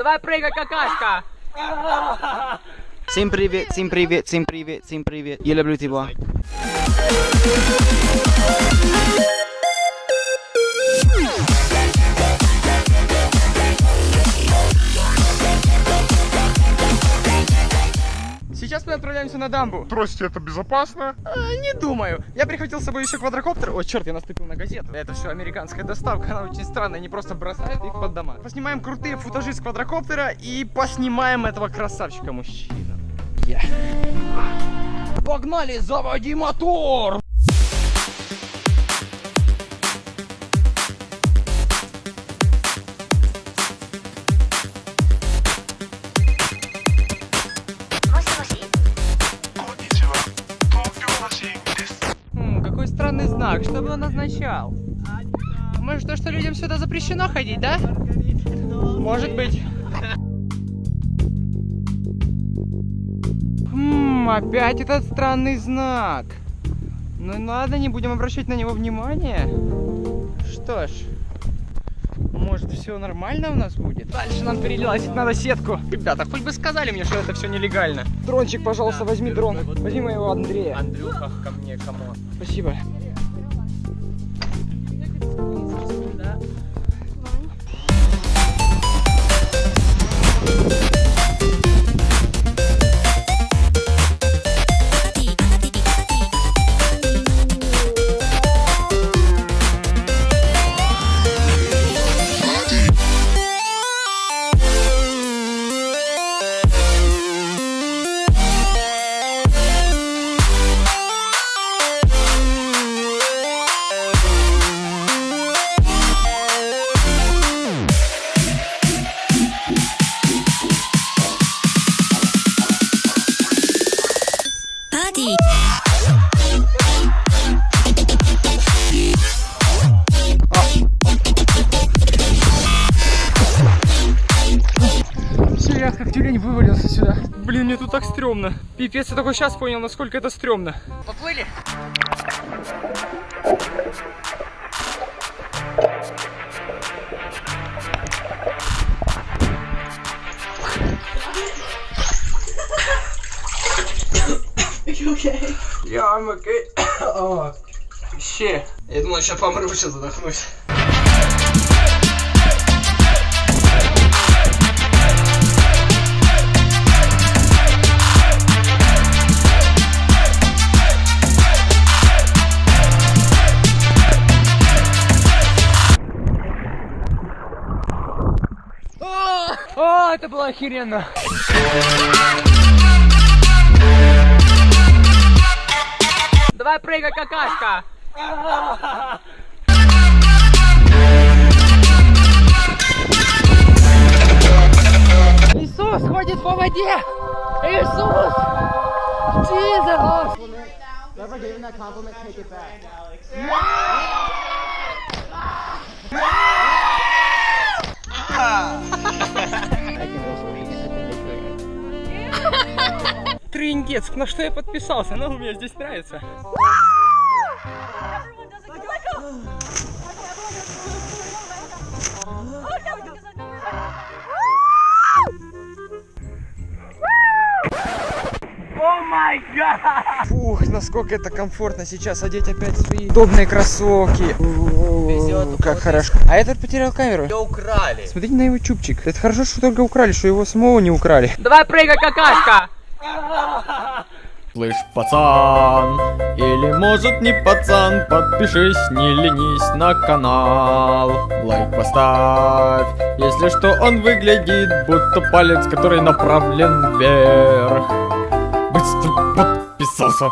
Давай прыгай, какашка. Всім привіт, всім привіт, всім привіт, всім привіт. Я люблю тебе. Мы отправляемся на дамбу. Трости это безопасно? А, не думаю. Я прихватил с собой еще квадрокоптер. О, черт, я наступил на газету. Это все американская доставка, она очень странная, они просто бросают их под дома. Поснимаем крутые футажи с квадрокоптера и поснимаем этого красавчика мужчину. Я. Погнали, заводи мотор! Знак, что бы он означал? Может, то, что людям сюда запрещено ходить, да? Может быть. Хм, опять этот странный знак. Ну ладно, не будем обращать на него внимания. Что ж, может все нормально у нас будет? Дальше нам перелазить надо сетку. Ребята, хоть бы сказали мне, что это все нелегально. Дрончик, пожалуйста, возьми дрон. Возьми моего Андрея. Андрюха, ко мне, камон. Спасибо. Все, я как тюлень вывалился сюда. Блин, мне тут так стрёмно. Пипец, я только сейчас понял, насколько это стрёмно. Поплыли? Я I'm okay. О, Ще. Я думал, сейчас помру, сейчас задохнусь. О, это было охеренно. Давай прыгай, какашка. Иисус ходит по воде. Иисус. Jesus. Трындец, на что я подписался? Ну, мне здесь нравится. Фух, насколько это комфортно сейчас одеть опять свои удобные кроссовки. Везет, Как хорошо. А этот потерял камеру. Ее украли. Смотрите на его чубчик. Это хорошо, что только украли, что его самого не украли. Давай прыгай, какашка! Слышь, пацан, или может не пацан, подпишись, не ленись на канал. Лайк поставь, если что он выглядит, будто палец, который направлен вверх. Быстро подписался.